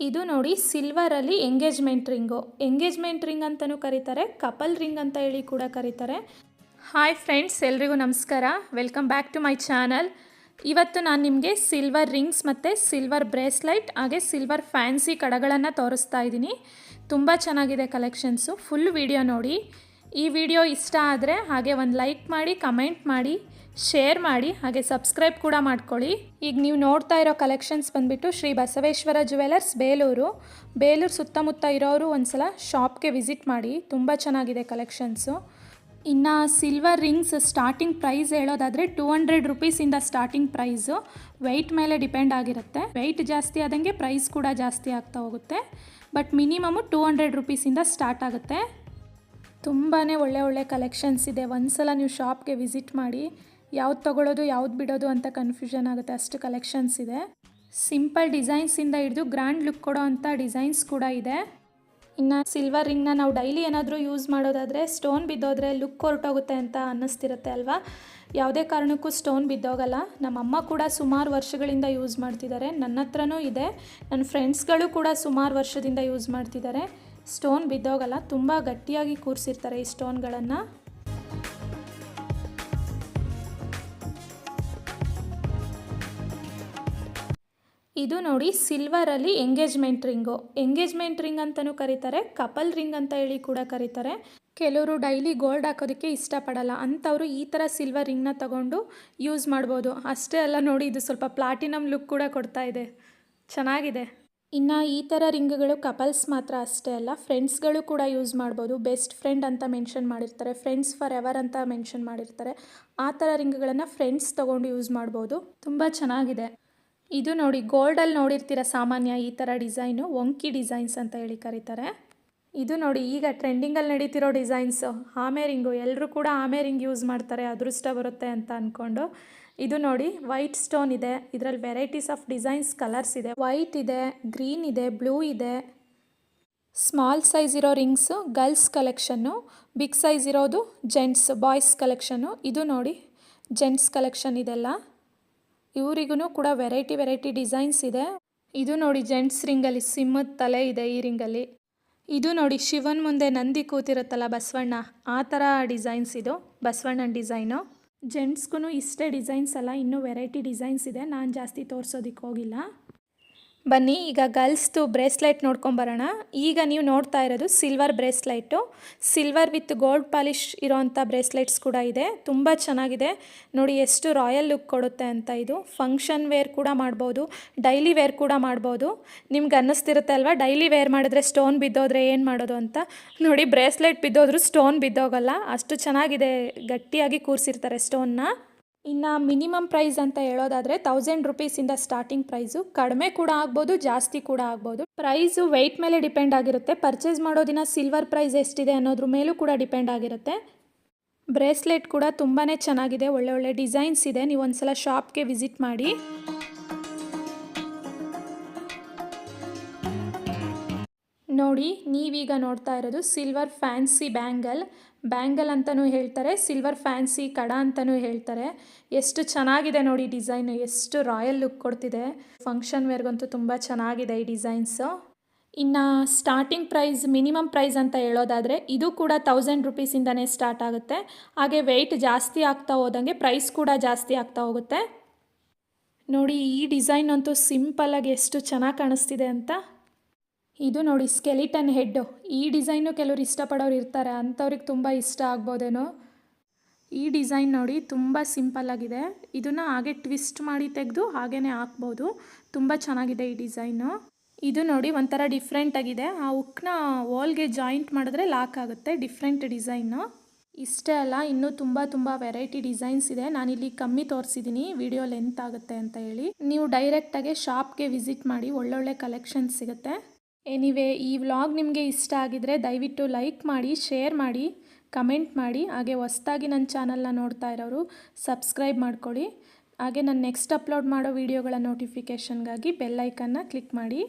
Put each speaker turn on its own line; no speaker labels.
ಇದು ನೋಡಿ ಸಿಲ್ವರಲ್ಲಿ ಎಂಗೇಜ್ಮೆಂಟ್ ರಿಂಗು ಎಂಗೇಜ್ಮೆಂಟ್ ರಿಂಗ್ ಅಂತಲೂ ಕರೀತಾರೆ ಕಪಲ್ ರಿಂಗ್ ಅಂತ ಹೇಳಿ ಕೂಡ ಕರೀತಾರೆ. ಹಾಯ್ ಫ್ರೆಂಡ್ಸ್ ಎಲ್ರಿಗೂ ನಮಸ್ಕಾರ. Welcome back to my channel ಇವತ್ತು ನಾನು ನಿಮಗೆ ಸಿಲ್ವರ್ ರಿಂಗ್ಸ್ ಮತ್ತು ಸಿಲ್ವರ್ ಬ್ರೇಸ್ಲೈಟ್ ಹಾಗೆ ಸಿಲ್ವರ್ ಫ್ಯಾನ್ಸಿ ಕಡಗಳನ್ನು ತೋರಿಸ್ತಾ ಇದ್ದೀನಿ. ತುಂಬ ಚೆನ್ನಾಗಿದೆ ಕಲೆಕ್ಷನ್ಸು ಫುಲ್ ವಿಡಿಯೋ ನೋಡಿ. ಈ ವಿಡಿಯೋ ಇಷ್ಟ ಆದರೆ ಹಾಗೆ ಒಂದು ಲೈಕ್ ಮಾಡಿ ಕಮೆಂಟ್ ಮಾಡಿ. ಶೇರ್ ಮಾಡಿ ಹಾಗೆ ಸಬ್ಸ್ಕ್ರೈಬ್ ಕೂಡ ಮಾಡ್ಕೊಳ್ಳಿ. ಈಗ ನೀವು ನೋಡ್ತಾ ಇರೋ ಕಲೆಕ್ಷನ್ಸ್ ಬಂದುಬಿಟ್ಟು ಶ್ರೀ ಬಸವೇಶ್ವರ ಜುವೆಲರ್ಸ್ ಬೇಲೂರು. ಬೇಲೂರು ಸುತ್ತಮುತ್ತ ಇರೋರು ಒಂದು ಸಲ ಶಾಪ್ಗೆ ವಿಸಿಟ್ ಮಾಡಿ, ತುಂಬ ಚೆನ್ನಾಗಿದೆ ಕಲೆಕ್ಷನ್ಸು. ಇನ್ನು ಸಿಲ್ವರ್ ರಿಂಗ್ಸ್ ಸ್ಟಾರ್ಟಿಂಗ್ ಪ್ರೈಸ್ ಹೇಳೋದಾದರೆ ಟೂ ಹಂಡ್ರೆಡ್ ರುಪೀಸಿಂದ ಸ್ಟಾರ್ಟಿಂಗ್ ಪ್ರೈಸು. ವೆಯ್ಟ್ ಮೇಲೆ ಡಿಪೆಂಡ್ ಆಗಿರುತ್ತೆ. ವೆಯ್ಟ್ ಜಾಸ್ತಿ ಆದಂಗೆ ಪ್ರೈಸ್ ಕೂಡ ಜಾಸ್ತಿ ಆಗ್ತಾ ಹೋಗುತ್ತೆ. ಬಟ್ ಮಿನಿಮಮು ಟೂ ಹಂಡ್ರೆಡ್ ರುಪೀಸಿಂದ ಸ್ಟಾರ್ಟ್ ಆಗುತ್ತೆ. ತುಂಬಾ ಒಳ್ಳೆ ಒಳ್ಳೆ ಕಲೆಕ್ಷನ್ಸ್ ಇದೆ. ಒಂದು ಸಲ ನೀವು ಶಾಪ್ಗೆ ವಿಸಿಟ್ ಮಾಡಿ ಯಾವ್ದು ತೊಗೊಳ್ಳೋದು ಯಾವ್ದು ಬಿಡೋದು ಅಂತ ಕನ್ಫ್ಯೂಷನ್ ಆಗುತ್ತೆ. ಅಷ್ಟು ಕಲೆಕ್ಷನ್ಸ್ ಇದೆ. ಸಿಂಪಲ್ ಡಿಸೈನ್ಸಿಂದ ಹಿಡಿದು ಗ್ರ್ಯಾಂಡ್ ಲುಕ್ ಕೊಡೋ ಅಂಥ ಡಿಸೈನ್ಸ್ ಕೂಡ ಇದೆ. ಇನ್ನು ಸಿಲ್ವರ್ ರಿಂಗ್ನ ನಾವು ಡೈಲಿ ಏನಾದರೂ ಯೂಸ್ ಮಾಡೋದಾದರೆ ಸ್ಟೋನ್ ಬಿದ್ದೋದ್ರೆ ಲುಕ್ ಹೊರಟೋಗುತ್ತೆ ಅಂತ ಅನ್ನಿಸ್ತಿರುತ್ತೆ ಅಲ್ವಾ? ಯಾವುದೇ ಕಾರಣಕ್ಕೂ ಸ್ಟೋನ್ ಬಿದ್ದೋಗಲ್ಲ. ನಮ್ಮಮ್ಮ ಕೂಡ ಸುಮಾರು ವರ್ಷಗಳಿಂದ ಯೂಸ್ ಮಾಡ್ತಿದ್ದಾರೆ ನನ್ನ ಹತ್ರನೂ ಇದೆ. ನನ್ನ ಫ್ರೆಂಡ್ಸ್ಗಳು ಕೂಡ ಸುಮಾರು ವರ್ಷದಿಂದ ಯೂಸ್ ಮಾಡ್ತಿದ್ದಾರೆ ಸ್ಟೋನ್ ಬಿದ್ದೋಗಲ್ಲ. ತುಂಬ ಗಟ್ಟಿಯಾಗಿ ಕೂರಿಸಿರ್ತಾರೆ ಈ ಸ್ಟೋನ್ಗಳನ್ನು ಇದು ನೋಡಿ ಸಿಲ್ವರಲ್ಲಿ ಎಂಗೇಜ್ಮೆಂಟ್ ರಿಂಗು ಎಂಗೇಜ್ಮೆಂಟ್ ರಿಂಗ್ ಅಂತಲೂ ಕರೀತಾರೆ ಕಪಲ್ ರಿಂಗ್ ಅಂತ ಹೇಳಿ ಕೂಡ ಕರೀತಾರೆ. ಕೆಲವರು ಡೈಲಿ ಗೋಲ್ಡ್ ಹಾಕೋದಕ್ಕೆ ಇಷ್ಟಪಡಲ್ಲ. ಅಂಥವರು ಈ ಥರ ಸಿಲ್ವರ್ ರಿಂಗ್ನ ತಗೊಂಡು ಯೂಸ್ ಮಾಡ್ಬೋದು. ಅಷ್ಟೇ ಅಲ್ಲ ನೋಡಿ, ಇದು ಸ್ವಲ್ಪ ಪ್ಲಾಟಿನಮ್ ಲುಕ್ ಕೂಡ ಕೊಡ್ತಾ ಇದೆ. ಚೆನ್ನಾಗಿದೆ. ಇನ್ನು ಈ ಥರ ರಿಂಗ್ಗಳು ಕಪಲ್ಸ್ ಮಾತ್ರ ಅಷ್ಟೇ ಅಲ್ಲ ಫ್ರೆಂಡ್ಸ್ಗಳು ಕೂಡ ಯೂಸ್ ಮಾಡ್ಬೋದು. ಬೆಸ್ಟ್ ಫ್ರೆಂಡ್ ಅಂತ ಮೆನ್ಷನ್ ಮಾಡಿರ್ತಾರೆ ಫ್ರೆಂಡ್ಸ್ ಫಾರ್ ಎವರ್ ಅಂತ ಮೆನ್ಷನ್ ಮಾಡಿರ್ತಾರೆ. ಆ ಥರ ರಿಂಗ್ಗಳನ್ನು ಫ್ರೆಂಡ್ಸ್ ತೊಗೊಂಡು ಯೂಸ್ ಮಾಡ್ಬೋದು. ತುಂಬ ಚೆನ್ನಾಗಿದೆ. ಇದು ನೋಡಿ, ಗೋಲ್ಡಲ್ಲಿ ನೋಡಿರ್ತೀರ ಸಾಮಾನ್ಯ ಈ ಥರ ಡಿಸೈನು, ಒಂಕಿ ಡಿಸೈನ್ಸ್ ಅಂತ ಹೇಳಿ ಕರೀತಾರೆ. ಇದು ನೋಡಿ, ಈಗ ಟ್ರೆಂಡಿಂಗಲ್ಲಿ ನಡೀತಿರೋ ಡಿಸೈನ್ಸು ಆಮೇರಿಂಗು ಎಲ್ಲರೂ ಕೂಡ ಆಮೇರಿಂಗ್ ಯೂಸ್ ಮಾಡ್ತಾರೆ, ಅದೃಷ್ಟ ಬರುತ್ತೆ ಅಂತ ಅಂದ್ಕೊಂಡು ಇದು ನೋಡಿ, ವೈಟ್ ಸ್ಟೋನ್ ಇದೆ, ಇದರಲ್ಲಿ ವೆರೈಟೀಸ್ ಆಫ್ ಡಿಸೈನ್ಸ್ ಕಲರ್ಸ್ ಇದೆ. ವೈಟ್ ಇದೆ, ಗ್ರೀನ್ ಇದೆ, ಬ್ಲೂ ಇದೆ. ಸ್ಮಾಲ್ ಸೈಜ್ ಇರೋ rings, girls collection, big size ಇರೋದು ಜೆಂಟ್ಸ್, ಬಾಯ್ಸ್ ಕಲೆಕ್ಷನ್ನು. ಇದು ನೋಡಿ, ಜೆಂಟ್ಸ್ ಕಲೆಕ್ಷನ್ ಇದೆಲ್ಲ. ಇವರಿಗೂ ಕೂಡ ವೆರೈಟಿ ವೆರೈಟಿ ಡಿಸೈನ್ಸ್ ಇದೆ. ಇದು ನೋಡಿ ಜೆಂಟ್ಸ್ ರಿಂಗಲ್ಲಿ ಸಿಂಹದ ತಲೆ ಇದೆ ಈ ರಿಂಗಲ್ಲಿ. ಇದು ನೋಡಿ ಶಿವನ್ ಮುಂದೆ ನಂದಿ ಕೂತಿರುತ್ತಲ್ಲ ಬಸವಣ್ಣ. ಆ ಥರ ಡಿಸೈನ್ಸ್ ಇದು, ಬಸವಣ್ಣನ ಡಿಸೈನು. ಜೆಂಟ್ಸ್ಗೂ ಇಷ್ಟೇ ಡಿಸೈನ್ಸ್ ಅಲ್ಲ, ಇನ್ನೂ ವೆರೈಟಿ ಡಿಸೈನ್ಸ್ ಇದೆ. ನಾನು ಜಾಸ್ತಿ ತೋರಿಸೋದಕ್ಕೆ ಹೋಗಿಲ್ಲ. ಬನ್ನಿ, ಈಗ ಗರ್ಲ್ಸ್ದು ಬ್ರೇಸ್ಲೈಟ್ ನೋಡ್ಕೊಂಬರೋಣ ಈಗ ನೀವು ನೋಡ್ತಾ ಇರೋದು silver bracelet silver with gold polish ಇರೋವಂಥ ಬ್ರೇಸ್ಲೈಟ್ಸ್ ಕೂಡ ಇದೆ. ತುಂಬ ಚೆನ್ನಾಗಿದೆ. ನೋಡಿ, ಎಷ್ಟು ರಾಯಲ್ ಲುಕ್ ಕೊಡುತ್ತೆ ಅಂತ ಇದು. ಫಂಕ್ಷನ್ ವೇರ್ ಕೂಡ ಮಾಡ್ಬೋದು. ಡೈಲಿ ವೇರ್ ಕೂಡ ಮಾಡ್ಬೋದು. ನಿಮ್ಗೆ ಅನ್ನಿಸ್ತಿರುತ್ತೆ ಅಲ್ವಾ? ಡೈಲಿ ವೇರ್ ಮಾಡಿದ್ರೆ ಸ್ಟೋನ್ ಬಿದ್ದೋದ್ರೆ ಏನು ಮಾಡೋದು ಅಂತ? ನೋಡಿ ಬ್ರೇಸ್ಲೈಟ್ ಬಿದ್ದೋದ್ರೂ ಸ್ಟೋನ್ ಬಿದ್ದೋಗಲ್ಲ. ಅಷ್ಟು ಚೆನ್ನಾಗಿದೆ. ಗಟ್ಟಿಯಾಗಿ ಕೂರಿಸಿರ್ತಾರೆ ಸ್ಟೋನ್ನ ಇನ್ನು ಮಿನಿಮಮ್ ಪ್ರೈಸ್ ಅಂತ ಹೇಳೋದಾದರೆ ತೌಸಂಡ್ ರುಪೀಸಿಂದ ಸ್ಟಾರ್ಟಿಂಗ್ ಪ್ರೈಸು ಕಡಿಮೆ ಕೂಡ ಆಗ್ಬೋದು, ಜಾಸ್ತಿ ಕೂಡ ಆಗ್ಬೋದು. ಪ್ರೈಸು ವೆಯ್ಟ್ ಮೇಲೆ ಡಿಪೆಂಡ್ ಆಗಿರುತ್ತೆ. ಪರ್ಚೇಸ್ ಮಾಡೋ ದಿನ ಸಿಲ್ವರ್ ಪ್ರೈಸ್ ಎಷ್ಟಿದೆ ಅನ್ನೋದ್ರ ಮೇಲೂ ಕೂಡ ಡಿಪೆಂಡ್ ಆಗಿರುತ್ತೆ. ಬ್ರೇಸ್ಲೆಟ್ ಕೂಡ ತುಂಬಾ ಚೆನ್ನಾಗಿದೆ. ಒಳ್ಳೆ ಒಳ್ಳೆ ಡಿಸೈನ್ಸ್ ಇದೆ. ನೀವು ಒಂದ್ಸಲ ಶಾಪ್ಗೆ ವಿಸಿಟ್ ಮಾಡಿ. ನೋಡಿ, ನೀವೀಗ ನೋಡ್ತಾ ಇರೋದು ಸಿಲ್ವರ್ ಫ್ಯಾನ್ಸಿ ಬ್ಯಾಂಗಲ್ ಬ್ಯಾಂಗಲ್ ಅಂತಲೂ ಹೇಳ್ತಾರೆ ಸಿಲ್ವರ್ ಫ್ಯಾನ್ಸಿ ಕಡ ಅಂತಲೂ ಹೇಳ್ತಾರೆ. ಎಷ್ಟು ಚೆನ್ನಾಗಿದೆ ನೋಡಿ ಡಿಸೈನು ಎಷ್ಟು ರಾಯಲ್ ಲುಕ್ ಕೊಡ್ತಿದೆ. ಫಂಕ್ಷನ್ ವೇರ್ಗಂತೂ ತುಂಬ ಚೆನ್ನಾಗಿದೆ ಈ ಡಿಸೈನ್ಸು ಇನ್ನು ಸ್ಟಾರ್ಟಿಂಗ್ ಪ್ರೈಸ್ ಮಿನಿಮಮ್ ಪ್ರೈಸ್ ಅಂತ ಹೇಳೋದಾದರೆ ಇದು ಕೂಡ ತೌಸಂಡ್ ರುಪೀಸಿಂದನೇ ಸ್ಟಾರ್ಟ್ ಆಗುತ್ತೆ. ಹಾಗೆ ವೆಯ್ಟ್ ಜಾಸ್ತಿ ಆಗ್ತಾ ಹೋದಂಗೆ ಪ್ರೈಸ್ ಕೂಡ ಜಾಸ್ತಿ ಆಗ್ತಾ ಹೋಗುತ್ತೆ. ನೋಡಿ, ಈ ಡಿಸೈನ್ ಅಂತೂ ಸಿಂಪಲ್ಲಾಗಿ ಎಷ್ಟು ಚೆನ್ನಾಗಿ ಕಾಣಿಸ್ತಿದೆ ಅಂತ. ಇದು ನೋಡಿ ಸ್ಕೆಲಿಟನ್ ಹೆಡ್ಡು. ಈ ಡಿಸೈನು ಕೆಲವ್ರು ಇಷ್ಟಪಡೋರು ಇರ್ತಾರೆ, ಅಂಥವ್ರಿಗೆ ತುಂಬ ಇಷ್ಟ ಆಗ್ಬೋದೇನೋ? ಈ ಡಿಸೈನ್ ನೋಡಿ ತುಂಬ ಸಿಂಪಲ್ಲಾಗಿದೆ ಇದನ್ನು ಹಾಗೆ ಟ್ವಿಸ್ಟ್ ಮಾಡಿ ತೆಗೆದು ಹಾಗೇ ಹಾಕ್ಬೋದು. ತುಂಬ ಚೆನ್ನಾಗಿದೆ ಈ ಡಿಸೈನು. ಇದು ನೋಡಿ ಒಂಥರ ಡಿಫ್ರೆಂಟ್ ಆಗಿದೆ. ಆ ಉಕ್ನ ವಾಲ್ಗೆ ಜಾಯಿಂಟ್ ಮಾಡಿದ್ರೆ ಲಾಕ್ ಆಗುತ್ತೆ, ಡಿಫ್ರೆಂಟ್ ಡಿಸೈನು. ಇಷ್ಟೇ ಅಲ್ಲ, ಇನ್ನೂ ತುಂಬ ತುಂಬ ವೆರೈಟಿ ಡಿಸೈನ್ಸ್ ಇದೆ. ನಾನಿಲ್ಲಿ ಕಮ್ಮಿ ತೋರಿಸಿದ್ದೀನಿ ವಿಡಿಯೋ ಲೆಂತ್ ಆಗುತ್ತೆ ಅಂತ ಹೇಳಿ. ನೀವು ಡೈರೆಕ್ಟಾಗಿ ಶಾಪ್ಗೆ ವಿಸಿಟ್ ಮಾಡಿ ಒಳ್ಳೊಳ್ಳೆ ಕಲೆಕ್ಷನ್ಸ್ ಸಿಗುತ್ತೆ. ಎನಿವೇ ಈ ವ್ಲಾಗ್ ನಿಮಗೆ ಇಷ್ಟ ಆಗಿದರೆ ದಯವಿಟ್ಟು ಲೈಕ್ ಮಾಡಿ ಶೇರ್ ಮಾಡಿ ಕಮೆಂಟ್ ಮಾಡಿ. ಹಾಗೆ ಹೊಸ್ದಾಗಿ ನನ್ನ ಚಾನಲ್ನ ನೋಡ್ತಾ ಇರೋರು ಸಬ್ಸ್ಕ್ರೈಬ್ ಮಾಡ್ಕೊಳ್ಳಿ ಹಾಗೆ ನಾನು ನೆಕ್ಸ್ಟ್ ಅಪ್ಲೋಡ್ ಮಾಡೋ ವೀಡಿಯೋಗಳ ನೋಟಿಫಿಕೇಷನ್ಗಾಗಿ ಬೆಲ್ಲೈಕನ್ನ ಕ್ಲಿಕ್ ಮಾಡಿ.